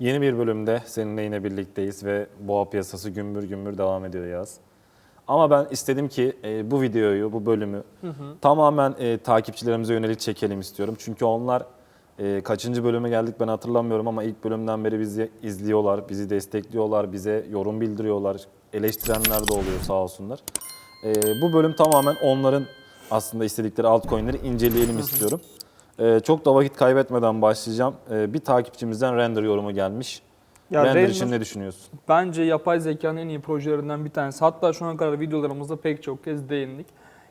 Yeni bir bölümde seninle yine birlikteyiz ve boğa piyasası gümbür gümbür devam ediyor yaz. Ama ben istedim ki e, bu videoyu, bu bölümü tamamen e, takipçilerimize yönelik çekelim istiyorum. Çünkü onlar e, kaçıncı bölüme geldik ben hatırlamıyorum ama ilk bölümden beri bizi izliyorlar, bizi destekliyorlar, bize yorum bildiriyorlar, eleştirenler de oluyor sağ olsunlar. E, bu bölüm tamamen onların aslında istedikleri altcoin'leri inceleyelim istiyorum. E, çok da vakit kaybetmeden başlayacağım. E, bir takipçimizden render yorumu gelmiş. Ya render Render- için ne düşünüyorsun? Bence yapay zekanın en iyi projelerinden bir tanesi. Hatta şu ana kadar videolarımızda pek çok kez değindik.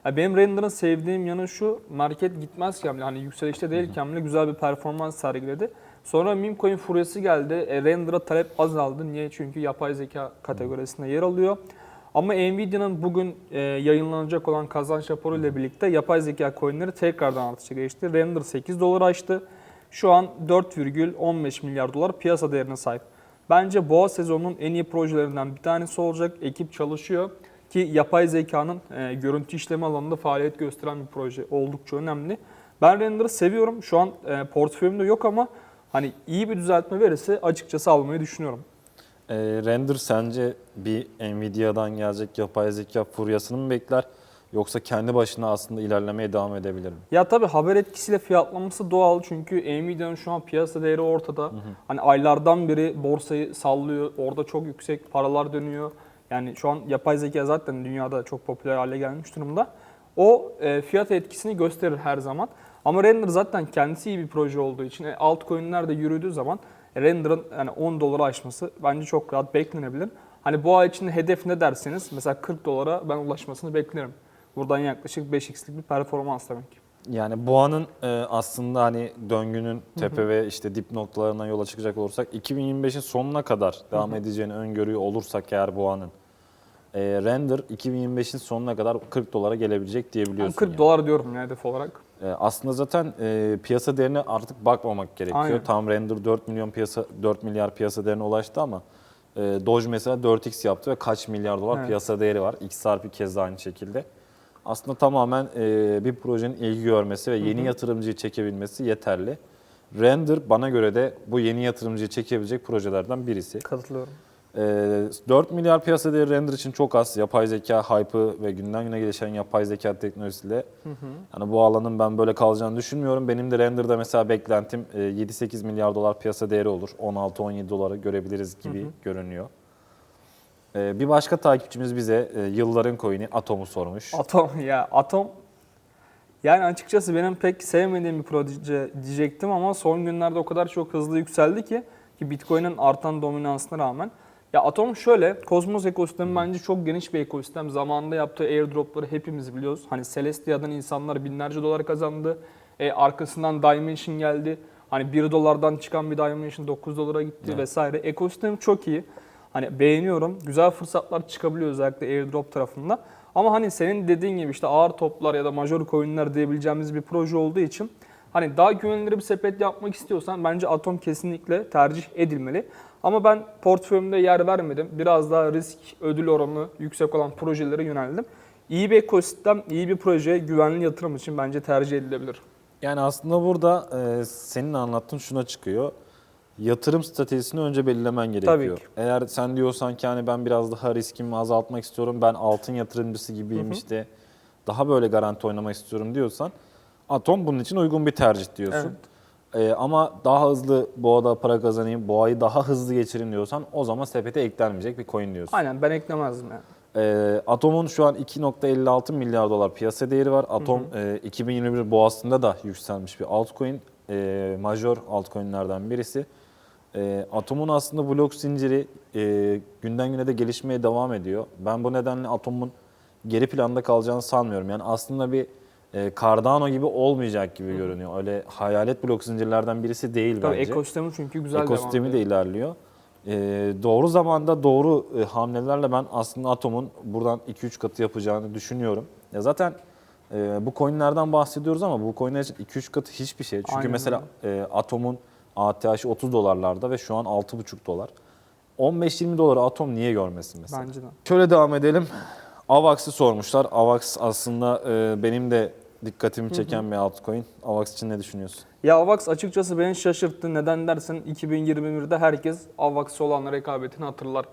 Ya benim Render'ın sevdiğim yanı şu, market gitmezken bile hani yükselişte değilken bile güzel bir performans sergiledi. Sonra meme coin furyası geldi. E, Render'a talep azaldı. Niye? Çünkü yapay zeka kategorisinde yer alıyor. Ama Nvidia'nın bugün e, yayınlanacak olan kazanç raporu ile birlikte yapay zeka coinleri tekrardan artışa geçti. Render 8 dolar aştı. Şu an 4,15 milyar dolar piyasa değerine sahip. Bence boğa sezonunun en iyi projelerinden bir tanesi olacak. Ekip çalışıyor ki yapay zekanın e, görüntü işleme alanında faaliyet gösteren bir proje oldukça önemli. Ben Render'ı seviyorum. Şu an e, portföyümde yok ama hani iyi bir düzeltme verirse açıkçası almayı düşünüyorum. E, render sence bir Nvidia'dan gelecek yapay zeka furyasını mı bekler? Yoksa kendi başına aslında ilerlemeye devam edebilir mi? Ya tabii haber etkisiyle fiyatlaması doğal çünkü Nvidia'nın şu an piyasa değeri ortada. Hani aylardan beri borsayı sallıyor. Orada çok yüksek paralar dönüyor. Yani şu an yapay zeka zaten dünyada çok popüler hale gelmiş durumda. O e, fiyat etkisini gösterir her zaman. Ama Render zaten kendisi iyi bir proje olduğu için e, altcoin'ler de yürüdüğü zaman Render'ın yani 10 dolara aşması bence çok rahat beklenebilir. Hani bu ay için hedef ne derseniz mesela 40 dolara ben ulaşmasını beklerim. Buradan yaklaşık 5x'lik bir performans demek. Yani boğanın e, aslında hani döngünün tepe ve işte dip noktalarından yola çıkacak olursak 2025'in sonuna kadar devam edeceğini öngörüyor olursak eğer boğanın e, render 2025'in sonuna kadar 40 dolara gelebilecek diyebiliyorsun. 40 yani. dolar diyorum ya hedef olarak. E, aslında zaten e, piyasa değerine artık bakmamak gerekiyor. Aynen. Tam render 4 milyon piyasa 4 milyar piyasa değerine ulaştı ama e, Doge mesela 4x yaptı ve kaç milyar dolar Evet. piyasa değeri var. XRP kez de aynı şekilde. Aslında tamamen e, bir projenin ilgi görmesi ve yeni yatırımcıyı çekebilmesi yeterli. Render bana göre de bu yeni yatırımcıyı çekebilecek projelerden birisi. Katılıyorum. E, 4 milyar piyasa değeri render için çok az. Yapay zeka hype'ı ve günden güne gelişen yapay zeka teknolojisiyle yani bu alanın ben böyle kalacağını düşünmüyorum. Benim de render'da mesela beklentim e, 7-8 milyar dolar piyasa değeri olur. 16-17 dolara görebiliriz gibi görünüyor. E, Bir başka takipçimiz bize e, yılların coin'i Atom'u sormuş. Atom ya Atom yani açıkçası benim pek sevmediğim bir proje diyecektim ama son günlerde o kadar çok hızlı yükseldi ki ki Bitcoin'in artan dominansına rağmen ya Atom şöyle, Cosmos ekosistemi bence çok geniş bir ekosistem. Zamanında yaptığı airdropları hepimiz biliyoruz. Hani Celestia'dan insanlar binlerce dolar kazandı. E, arkasından Dimension geldi. Hani 1 dolardan çıkan bir Dimension 9 dolara gitti Evet. vesaire. Ekosistem çok iyi. Hani beğeniyorum. Güzel fırsatlar çıkabiliyor özellikle airdrop tarafında. Ama hani senin dediğin gibi işte ağır toplar ya da major coinler diyebileceğimiz bir proje olduğu için hani daha güvenilir bir sepet yapmak istiyorsan bence Atom kesinlikle tercih edilmeli. Ama ben portföyümde yer vermedim. Biraz daha risk ödül oranı yüksek olan projelere yöneldim. İyi bir ekosistem, iyi bir proje, güvenli yatırım için bence tercih edilebilir. Yani aslında burada e, senin anlattığın şuna çıkıyor. Yatırım stratejisini önce belirlemen gerekiyor. Tabii ki. Eğer sen diyorsan ki hani ben biraz daha riskimi azaltmak istiyorum, ben altın yatırımcısı gibiyim işte, daha böyle garanti oynamak istiyorum diyorsan Atom bunun için uygun bir tercih diyorsun. E, ama daha hızlı boğada para kazanayım, boğayı daha hızlı geçireyim diyorsan o zaman sepete eklenmeyecek bir coin diyorsun. Aynen ben eklemezdim yani. E, Atom'un şu an 2.56 milyar dolar piyasa değeri var. Atom e, 2021 boğasında da yükselmiş bir altcoin. E, major altcoin'lerden birisi. E, Atom'un aslında blok zinciri e, günden güne de gelişmeye devam ediyor. Ben bu nedenle Atom'un geri planda kalacağını sanmıyorum. Yani aslında bir e, Cardano gibi olmayacak gibi görünüyor. Öyle hayalet blok zincirlerden birisi değil Tabii bence. ekosistemi çünkü güzel Ekosistemi de ilerliyor. Ee, doğru zamanda doğru e, hamlelerle ben aslında Atom'un buradan 2-3 katı yapacağını düşünüyorum. Ya zaten e, bu coinlerden bahsediyoruz ama bu coinler için 2-3 katı hiçbir şey. Çünkü Aynen mesela e, Atom'un ATH'i 30 dolarlarda ve şu an 6,5 dolar. 15-20 doları Atom niye görmesin mesela? Bence de. Şöyle devam edelim. Avax'ı sormuşlar. Avax aslında e, benim de dikkatimi çeken bir altcoin. AVAX için ne düşünüyorsun? Ya AVAX açıkçası beni şaşırttı. Neden dersen 2021'de herkes AVAX Solana rekabetini hatırlar.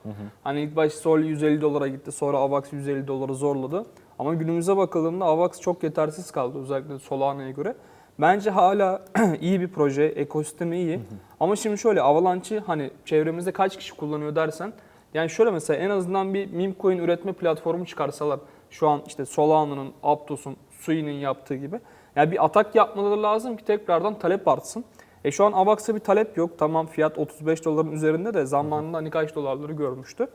Hani ilk baş Sol 150 dolara gitti sonra AVAX 150 doları zorladı. Ama günümüze bakıldığında AVAX çok yetersiz kaldı özellikle Solana'ya göre. Bence hala iyi bir proje, ekosistemi iyi. Ama şimdi şöyle Avalanche'ı hani çevremizde kaç kişi kullanıyor dersen yani şöyle mesela en azından bir meme coin üretme platformu çıkarsalar şu an işte Solana'nın, Aptos'un, Sui'nin yaptığı gibi. Yani bir atak yapmaları lazım ki tekrardan talep artsın. E şu an Avax'a bir talep yok. Tamam fiyat 35 doların üzerinde de zamanında hani kaç dolarları görmüştü.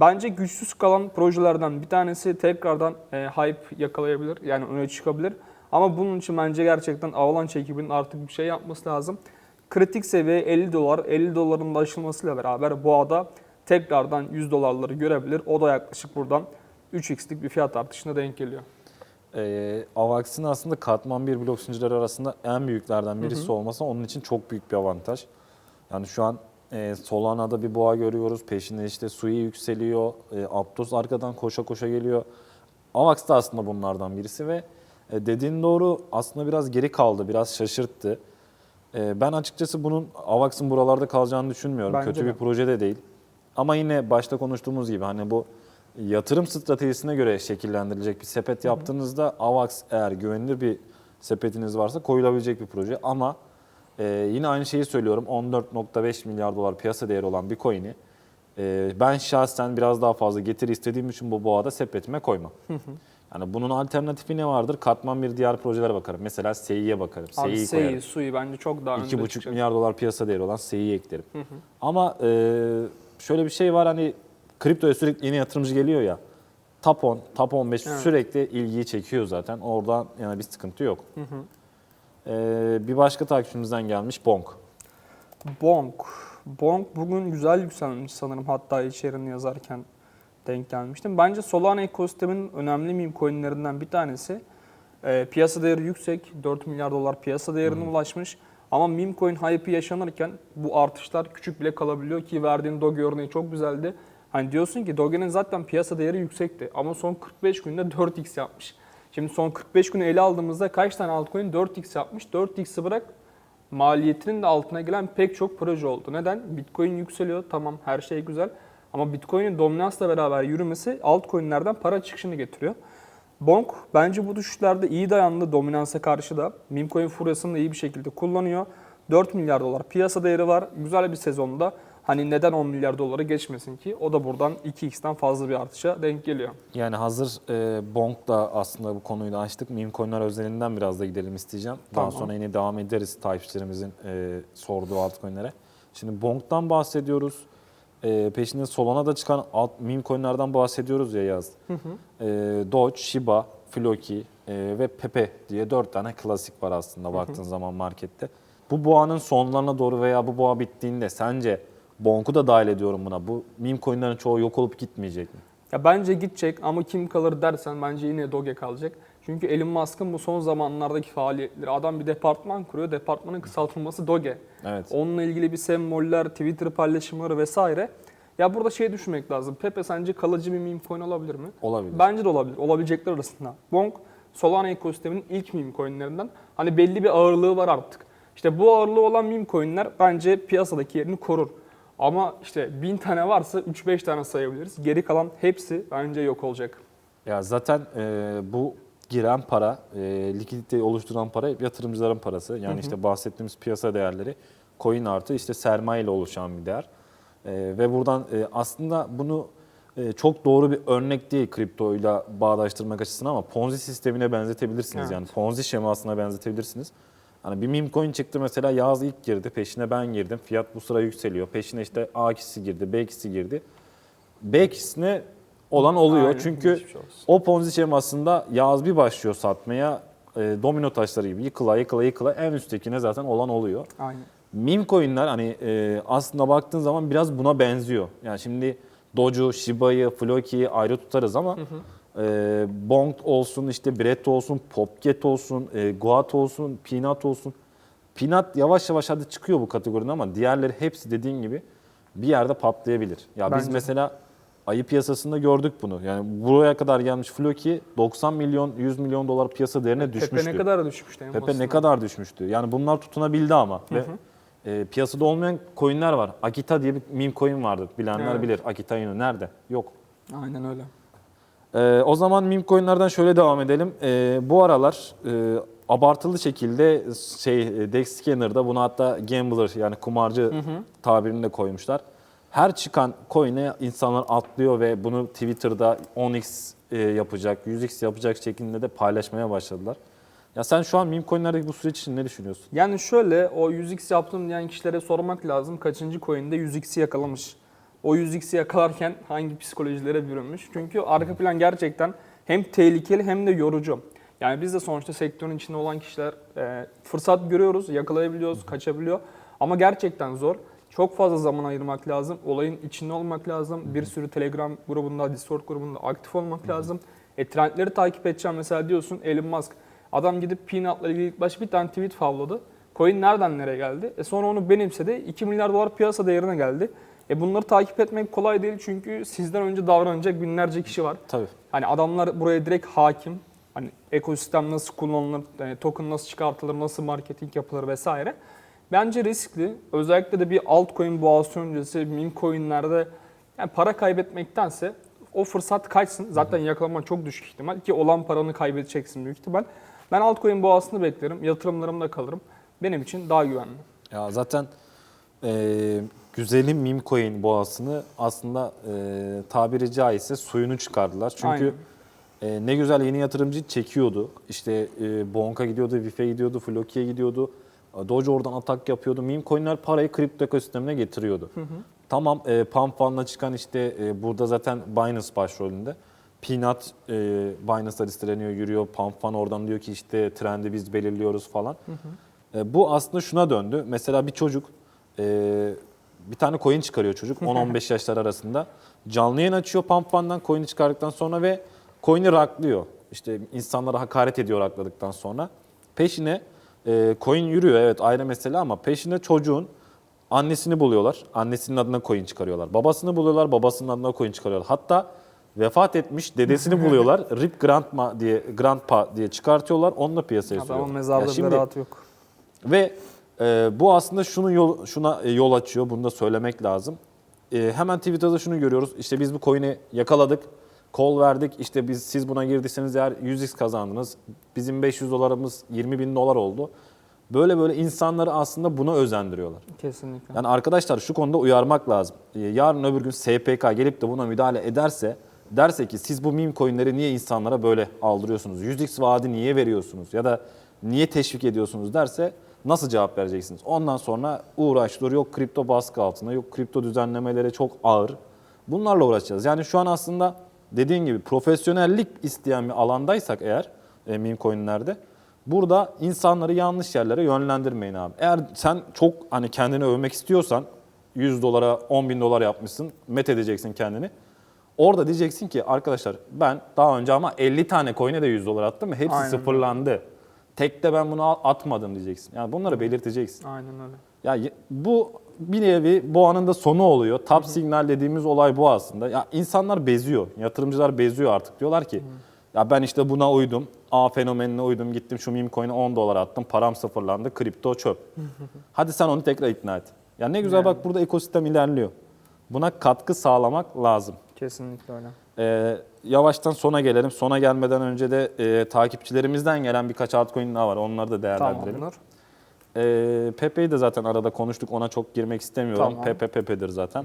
Bence güçsüz kalan projelerden bir tanesi tekrardan e, hype yakalayabilir. Yani öne çıkabilir. Ama bunun için bence gerçekten Avalanche ekibinin artık bir şey yapması lazım. Kritik seviye 50 dolar. 50 doların da aşılmasıyla beraber bu ada tekrardan 100 dolarları görebilir. O da yaklaşık buradan 3x'lik bir fiyat artışına denk geliyor. Ee, AVAX'in aslında katman bir blok zincirleri arasında en büyüklerden birisi olması onun için çok büyük bir avantaj. Yani şu an e, Solana'da bir boğa görüyoruz. Peşinde işte Sui yükseliyor. E, Aptos arkadan koşa koşa geliyor. AVAX da aslında bunlardan birisi ve e, dediğin doğru aslında biraz geri kaldı. Biraz şaşırttı. E, ben açıkçası bunun AVAX'ın buralarda kalacağını düşünmüyorum. Bence Kötü de. bir proje de değil. Ama yine başta konuştuğumuz gibi hani bu yatırım stratejisine göre şekillendirilecek bir sepet yaptığınızda AVAX eğer güvenilir bir sepetiniz varsa koyulabilecek bir proje. Ama e, yine aynı şeyi söylüyorum 14.5 milyar dolar piyasa değeri olan bir coin'i e, ben şahsen biraz daha fazla getiri istediğim için bu boğada sepetime koymam. Yani bunun alternatifi ne vardır? Katman bir diğer projelere bakarım. Mesela SEI'ye bakarım. Abi SEI'yi koyarım. Sei, Sui bence çok daha önde 2,5 çıkacak. milyar dolar piyasa değeri olan SEI'yi eklerim. Ama e, şöyle bir şey var hani kriptoya sürekli yeni yatırımcı geliyor ya. Top 10, Top 15 Evet. sürekli ilgiyi çekiyor zaten. Oradan yani bir sıkıntı yok. E, bir başka takipçimizden gelmiş Bonk. Bonk. Bonk bugün güzel yükselmiş sanırım hatta içeriğini yazarken denk gelmiştim. Bence Solana ekosisteminin önemli meme coinlerinden bir tanesi. Ee, piyasa değeri yüksek. 4 milyar dolar piyasa değerine ulaşmış. Ama meme coin hype'ı yaşanırken bu artışlar küçük bile kalabiliyor ki verdiğin Doge örneği çok güzeldi. Hani diyorsun ki Doge'nin zaten piyasa değeri yüksekti ama son 45 günde 4x yapmış. Şimdi son 45 günü ele aldığımızda kaç tane altcoin 4x yapmış? 4x'i bırak maliyetinin de altına gelen pek çok proje oldu. Neden? Bitcoin yükseliyor. Tamam her şey güzel. Ama Bitcoin'in dominansla beraber yürümesi altcoin'lerden para çıkışını getiriyor. Bonk bence bu düşüşlerde iyi dayandı dominansa karşı da. Meme coin furyasını da iyi bir şekilde kullanıyor. 4 milyar dolar piyasa değeri var. Güzel bir sezonda. Hani neden 10 milyar doları geçmesin ki? O da buradan 2x'ten fazla bir artışa denk geliyor. Yani hazır e, Bonk da aslında bu konuyu da açtık. Meme coinler özelinden biraz da gidelim isteyeceğim. Daha Tamam. sonra yine devam ederiz takipçilerimizin e, sorduğu altcoinlere. Şimdi Bonk'tan bahsediyoruz. E, peşinde Solana'da çıkan alt meme coinlerden bahsediyoruz ya Yaz. E, Doge, Shiba, Floki e, ve Pepe diye dört tane klasik var aslında baktığın zaman markette. Bu boğanın sonlarına doğru veya bu boğa bittiğinde sence Bonk'u da dahil ediyorum buna. Bu meme coinlerin çoğu yok olup gitmeyecek mi? Ya bence gidecek ama kim kalır dersen bence yine Doge kalacak. Çünkü Elon Musk'ın bu son zamanlardaki faaliyetleri adam bir departman kuruyor. Departmanın kısaltılması Doge. Evet. Onunla ilgili bir semboller, Twitter paylaşımları vesaire. Ya burada şey düşünmek lazım. Pepe sence kalıcı bir meme coin olabilir mi? Olabilir. Bence de olabilir. Olabilecekler arasında. Bonk, Solana ekosisteminin ilk meme coinlerinden. Hani belli bir ağırlığı var artık. İşte bu ağırlığı olan meme coinler bence piyasadaki yerini korur. Ama işte bin tane varsa 3-5 tane sayabiliriz. Geri kalan hepsi bence yok olacak. Ya zaten e, bu giren para, e, likiditeyi oluşturan para hep yatırımcıların parası. Yani işte bahsettiğimiz piyasa değerleri coin artı işte sermaye ile oluşan bir değer. E, ve buradan e, aslında bunu e, çok doğru bir örnek değil kriptoyla bağdaştırmak açısından ama Ponzi sistemine benzetebilirsiniz. Evet. Yani Ponzi şemasına benzetebilirsiniz. Hani bir meme coin çıktı mesela Yağız ilk girdi, peşine ben girdim. Fiyat bu sıra yükseliyor. Peşine işte A kişisi girdi, B kişisi girdi. B kişisine olan oluyor. Aynen, Çünkü olsun. o Ponzi şemasında Yağız bir başlıyor satmaya. e, domino taşları gibi yıkıla yıkıla yıkıla en üsttekine zaten olan oluyor. Aynen. Meme coinler hani e, aslında baktığın zaman biraz buna benziyor. Yani şimdi Doge'u, Shiba'yı, Floki'yi ayrı tutarız ama e, Bonk olsun, işte Brett olsun, Popget olsun, e, Goat olsun, Peanut olsun. Peanut yavaş yavaş hadi çıkıyor bu kategoriden ama diğerleri hepsi dediğin gibi bir yerde patlayabilir. Ya biz Bence de. mesela Ayı piyasasında gördük bunu. Yani buraya kadar gelmiş Floki 90 milyon 100 milyon dolar piyasa değerine düşmüştü. Pepe ne kadar düşmüştü Pepe ne kadar düşmüştü? Yani bunlar tutunabildi ama. Ve e, piyasada olmayan coinler var. Akita diye bir meme coin vardı. Bilenler Evet. bilir. Akita Inu nerede? Yok. Aynen öyle. Ee, o zaman meme coinlerden şöyle devam edelim. Ee, bu aralar e, abartılı şekilde şey e, Dex Scanner'da bunu hatta gambler yani kumarcı tabirini de koymuşlar. Her çıkan coin'e insanlar atlıyor ve bunu Twitter'da 10x e, yapacak, 100x yapacak şeklinde de paylaşmaya başladılar. Ya sen şu an meme coinlerdeki bu süreç için ne düşünüyorsun? Yani şöyle o 100x yaptım diyen kişilere sormak lazım. Kaçıncı coin'de 100x'i yakalamış? O 100x'i yakalarken hangi psikolojilere bürünmüş? Çünkü arka plan gerçekten hem tehlikeli hem de yorucu. Yani biz de sonuçta sektörün içinde olan kişiler e, fırsat görüyoruz, yakalayabiliyoruz, kaçabiliyor. Ama gerçekten zor. Çok fazla zaman ayırmak lazım. Olayın içinde olmak lazım. Bir sürü Telegram grubunda, Discord grubunda aktif olmak lazım. E, trendleri takip edeceğim mesela diyorsun Elon Musk. Adam gidip Peanut'la ilgili ilk başta bir tane tweet favladı. Coin nereden nereye geldi? E sonra onu benimsedi. 2 milyar dolar piyasa değerine geldi. E bunları takip etmek kolay değil çünkü sizden önce davranacak binlerce kişi var. Tabii. Hani adamlar buraya direkt hakim. Hani ekosistem nasıl kullanılır, yani token nasıl çıkartılır, nasıl marketing yapılır vesaire. Bence riskli. Özellikle de bir altcoin boğası öncesi meme coinlerde yani para kaybetmektense o fırsat kaçsın. Zaten yakalama çok düşük ihtimal ki olan paranı kaybedeceksin büyük ihtimal. Ben altcoin boğasını beklerim. Yatırımlarımda kalırım. Benim için daha güvenli. Ya zaten e, güzelim meme coin boğasını aslında e, tabiri caizse suyunu çıkardılar. Çünkü e, ne güzel yeni yatırımcı çekiyordu. İşte e, Bonka gidiyordu, Vife gidiyordu, Floki'ye gidiyordu. E, Doge oradan atak yapıyordu. Meme coinler parayı kripto ekosistemine getiriyordu. Tamam e, Pump Fun'la çıkan işte e, burada zaten Binance başrolünde. Peanut e, Binance'da listeleniyor, yürüyor. Pump Fun oradan diyor ki işte trendi biz belirliyoruz falan. E, bu aslında şuna döndü. Mesela bir çocuk e, bir tane coin çıkarıyor çocuk 10-15 yaşlar arasında. Canlı yayın açıyor Pump Fun'dan coin'i çıkardıktan sonra ve coin'i raklıyor. İşte insanlara hakaret ediyor rakladıktan sonra. Peşine e, coin yürüyor evet ayrı mesele ama peşine çocuğun annesini buluyorlar. Annesinin adına coin çıkarıyorlar. Babasını buluyorlar. Babasının adına coin çıkarıyorlar. Hatta vefat etmiş dedesini buluyorlar. Rip Grandma diye Grandpa diye çıkartıyorlar. Onunla piyasaya Adamın sürüyorlar. mezarlığı Ya bile şimdi- rahat yok. ve e, bu aslında şunu yol, şuna e, yol açıyor. Bunu da söylemek lazım. E, hemen Twitter'da şunu görüyoruz. İşte biz bu coin'i yakaladık. Call verdik. İşte biz siz buna girdiyseniz eğer 100x kazandınız. Bizim 500 dolarımız 20 bin dolar oldu. Böyle böyle insanları aslında buna özendiriyorlar. Kesinlikle. Yani arkadaşlar şu konuda uyarmak lazım. Ee, Yarın öbür gün SPK gelip de buna müdahale ederse derse ki siz bu meme coinleri niye insanlara böyle aldırıyorsunuz? 100x vaadi niye veriyorsunuz? Ya da niye teşvik ediyorsunuz derse nasıl cevap vereceksiniz? Ondan sonra uğraş dur yok kripto baskı altında yok kripto düzenlemeleri çok ağır. Bunlarla uğraşacağız. Yani şu an aslında dediğin gibi profesyonellik isteyen bir alandaysak eğer e, meme coinlerde Burada insanları yanlış yerlere yönlendirmeyin abi. Eğer sen çok hani kendini övmek istiyorsan 100 dolara 10 bin dolar yapmışsın, met edeceksin kendini. Orada diyeceksin ki arkadaşlar ben daha önce ama 50 tane coin'e de 100 dolar attım ve hepsi Aynen öyle. Sıfırlandı. Tekte ben bunu atmadım diyeceksin. Yani bunları belirteceksin. Aynen öyle. Ya y- bu bir nevi boğanın da sonu oluyor. Top signal dediğimiz olay bu aslında. Ya insanlar beziyor. Yatırımcılar beziyor artık. Diyorlar ki ya ben işte buna uydum. A fenomenine uydum. Gittim şu meme coin'e 10 dolar attım. Param sıfırlandı. Kripto çöp. Hadi sen onu tekrar ikna et. Ya ne güzel Yani. bak burada ekosistem ilerliyor. Buna katkı sağlamak lazım. Kesinlikle öyle. Ee, yavaştan sona gelelim. Sona gelmeden önce de e, takipçilerimizden gelen birkaç altcoin daha var. Onları da değerlendirelim. Tamamdır. Ee, Pepe'yi de zaten arada konuştuk. Ona çok girmek istemiyorum. Tamam. Pepe Pepe'dir zaten.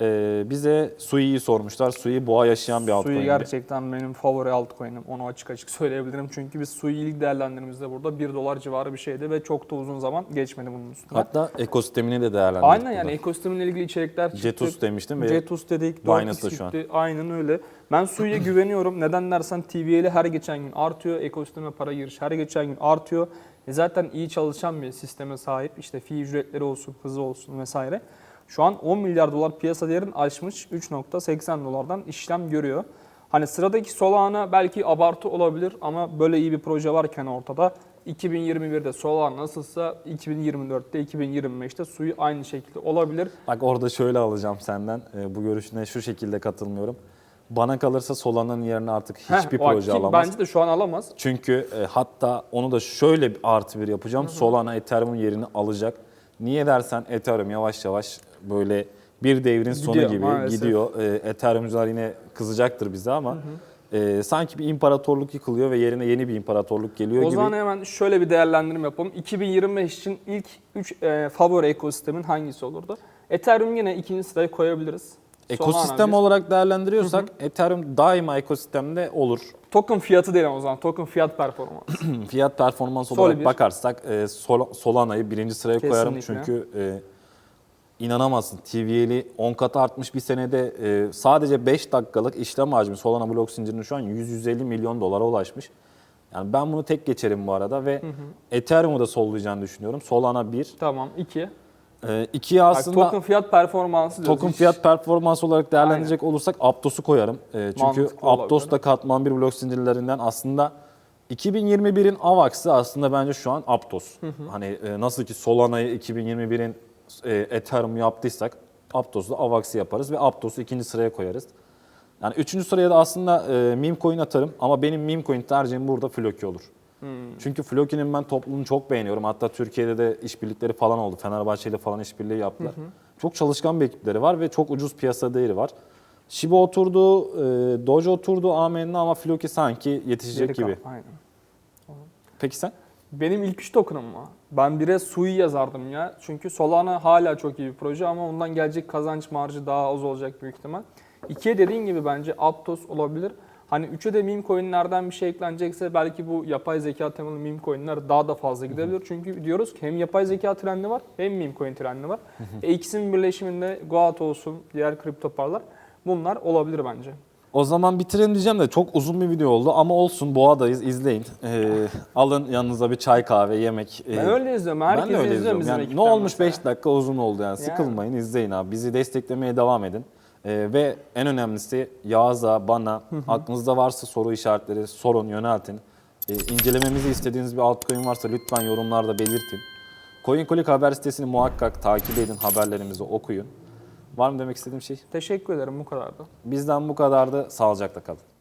Ee, bize Sui'yi sormuşlar. Sui boğa yaşayan bir altcoin. Sui gerçekten benim favori altcoin'im. Onu açık açık söyleyebilirim. Çünkü biz Sui ilk değerlendirmemizde burada 1 dolar civarı bir şeydi ve çok da uzun zaman geçmedi bunun üstüne. Hatta ekosistemini de değerlendirdik. Aynen yani burada. ekosisteminle ilgili içerikler çıktı. Cetus demiştim ve Cetus dedik, Binance'da 4x şu an. Aynen öyle. Ben Sui'ye güveniyorum. Neden dersen TV'li her geçen gün artıyor. Ekosisteme para giriş her geçen gün artıyor. E zaten iyi çalışan bir sisteme sahip. İşte fi ücretleri olsun, hızı olsun vesaire. Şu an 10 milyar dolar piyasa değerini aşmış 3.80 dolardan işlem görüyor. Hani sıradaki Solana belki abartı olabilir ama böyle iyi bir proje varken ortada 2021'de Solana nasılsa 2024'te 2025'te suyu aynı şekilde olabilir. Bak orada şöyle alacağım senden. E, bu görüşüne şu şekilde katılmıyorum. Bana kalırsa Solana'nın yerine artık hiçbir Heh, o proje alamaz. Bence de şu an alamaz. Çünkü e, hatta onu da şöyle bir artı bir yapacağım. Solana Ethereum'un yerini alacak. Niye dersen Ethereum yavaş yavaş böyle bir devrin sonu Gidiyor gibi maalesef. gidiyor. E, Ethereum'cular yine kızacaktır bize ama e, sanki bir imparatorluk yıkılıyor ve yerine yeni bir imparatorluk geliyor O gibi. zaman hemen şöyle bir değerlendirme yapalım. 2025 için ilk 3 favori ekosistemin hangisi olurdu? Ethereum yine ikinci sıraya koyabiliriz. Ekosistem bir. olarak değerlendiriyorsak Ethereum daima ekosistemde olur. Token fiyatı değil ama o zaman. Token fiyat performansı. Fiyat performans Sol olarak bir. bakarsak e, Sol- Solana'yı birinci sıraya koyarım. Kesinlikle. Çünkü e, inanamazsın. TVL'i 10 kat artmış bir senede e, sadece 5 dakikalık işlem hacmi Solana blok zincirinin şu an 100-150 milyon dolara ulaşmış. Yani ben bunu tek geçerim bu arada ve Ethereum'u da sollayacağını düşünüyorum. Solana 1. tamam. 2. E, ikiye Bak, aslında token fiyat performansı diyoruz. Token Hiç- fiyat performans olarak değerlendirecek olursak Aptos'u koyarım. Ee, çünkü Mantıklı Aptos olabilir. da katman bir blok zincirlerinden aslında 2021'in AVAX'ı aslında bence şu an Aptos. Hani e, nasıl ki Solana'yı 2021'in e, Ethereum yaptıysak Aptos'u da AVAX'ı yaparız ve Aptos'u ikinci sıraya koyarız. Yani üçüncü sıraya da aslında e, meme coin atarım ama benim meme coin tercihim burada Floki olur. Çünkü Floki'nin ben toplumunu çok beğeniyorum. Hatta Türkiye'de de işbirlikleri falan oldu. Fenerbahçe ile falan işbirliği yaptılar. Çok çalışkan bir ekipleri var ve çok ucuz piyasa değeri var. Shiba oturdu, e, Doge oturdu amenna ama Floki sanki yetişecek Geri gibi. Aynen. Peki sen? Benim ilk üç token'ım mı? Ben bire Sui yazardım ya. Çünkü Solana hala çok iyi bir proje ama ondan gelecek kazanç marjı daha az olacak büyük ihtimal. İkiye dediğin gibi bence Aptos olabilir. Hani üçe de meme coinlerden bir şey eklenecekse belki bu yapay zeka temalı meme coinler daha da fazla gidebilir. Çünkü diyoruz ki hem yapay zeka trendi var hem meme coin trendi var. e ikisinin birleşiminde Goat olsun, diğer kripto paralar bunlar olabilir bence. O zaman bitirelim diyeceğim de çok uzun bir video oldu ama olsun Boğa'dayız izleyin. Ee, alın yanınıza bir çay kahve yemek. Ee, Ben öyle izliyorum. Herkes ben de öyle izliyor izliyorum. bizim Yani ne olmuş mesela. 5 dakika uzun oldu yani. Yani. Sıkılmayın izleyin abi. Bizi desteklemeye devam edin. Ee, ve en önemlisi Yağız'a, bana aklınızda varsa soru işaretleri sorun, yöneltin. Ee, incelememizi istediğiniz bir altcoin varsa lütfen yorumlarda belirtin. CoinColic haber sitesini muhakkak takip edin, haberlerimizi okuyun. Var mı demek istediğim şey? Teşekkür ederim bu kadardı. Bizden bu kadardı. Sağlıcakla kalın.